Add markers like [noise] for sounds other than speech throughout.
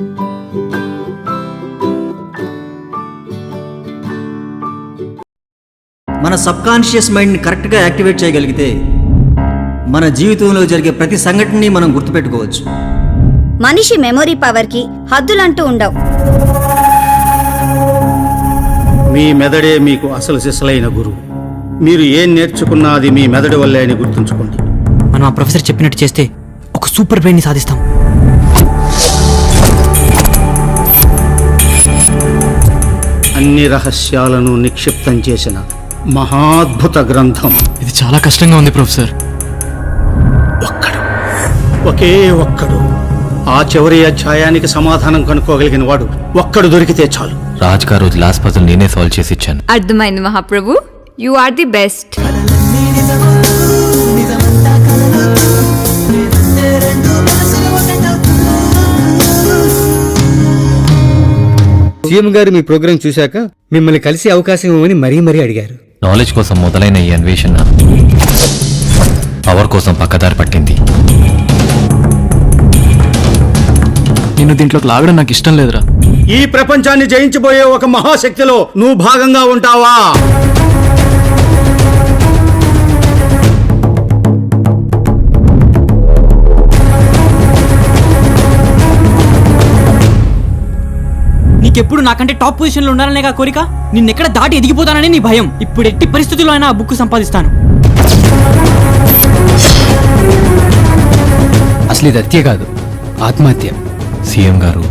మన sub conscious మైండ్ని కరెక్ట్గా యాక్టివేట్ చేయగలిగితే మన జీవితంలో జరిగే ప్రతి సంఘటనని మనం గుర్తుపెట్టుకోవచ్చు. మనిషి మెమొరీ పవర్కి హద్దులంటూ ఉండవు. మీ మెదడే మీకు అసలు సిసలైన గురువు. మీరు ఏం నేర్చుకున్నా అది మీ మెదడు వల్లే అని గుర్తుంచుకోండి. మనం ఆ ప్రొఫెసర్ చెప్పినట్టు చేస్తే ఒక సూపర్ బ్రెయిన్ని సాధిస్తాం. అన్ని రహస్యాలను నిక్షిప్తం చేసిన మహాద్భుత గ్రంథం. ఇది చాలా కష్టంగా ఉంది ప్రొఫెసర్. ఒక్కడు. ఒకే ఒక్కడు. ఆ చివరి అధ్యాయానికి సమాధానం కనుక్కోగలిగిన వాడు ఒక్కడు దొరికితే చాలు. రాజ్ గారు లాస్ట్ పజల్ నేనే సాల్వ్ చేసి ఇచ్చాను. అర్థమైంది మహాప్రభు. You are the best CM గారు మీ ప్రోగ్రాం చూశాక మిమ్మల్ని కలిసే అవకాశం ఇవ్వమని మరీ మరీ అడిగారు. నాలెడ్జ్ కోసం మొదలైన ఈ అన్వేషణ పవర్ కోసం పక్కదారి పట్టింది. నిన్ను దీంట్లోకి లాగడం నాకు ఇష్టం లేదురా. ఈ ప్రపంచాన్ని జయించబోయే ఒక మహాశక్తిలో నువ్వు భాగంగా ఉంటావా? నీకెప్పుడు నాకంటే టాప్ పొజిషన్లో ఉండాలనే కా కోరిక? నిన్నెక్కడ దాటి ఎదిగిపోతానని నీ భయం. ఇప్పుడు ఎట్టి పరిస్థితుల్లో అయినా ఆ బుక్ సంపాదిస్తాను. అసలు ఇది హత్య కాదు ఆత్మహత్య. సీఎం గారు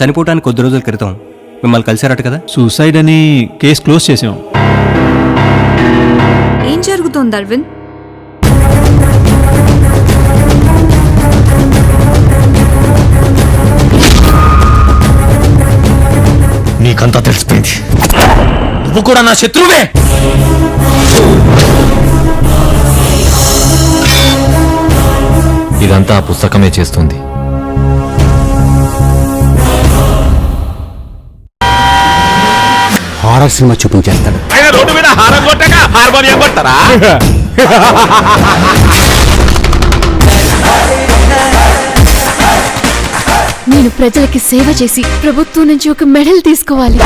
చనిపోవడానికి కొద్ది రోజుల క్రితం మిమ్మల్ని కలిశారట కదా? సూసైడ్ అని కేసు క్లోజ్ చేసాం ఏం జరుగుతోంది అరవింద్? నీకంతా తెలిసిపోయింది. నువ్వు కూడా నా శత్రువే! ఇదంతా ఆ పుస్తకమే చేస్తుంది. Horror cinema చూపించేస్తాడు. [laughs] నేను ప్రజలకి సేవ చేసి ప్రభుత్వం నుంచి ఒక మెడల్ తీసుకోవాలి.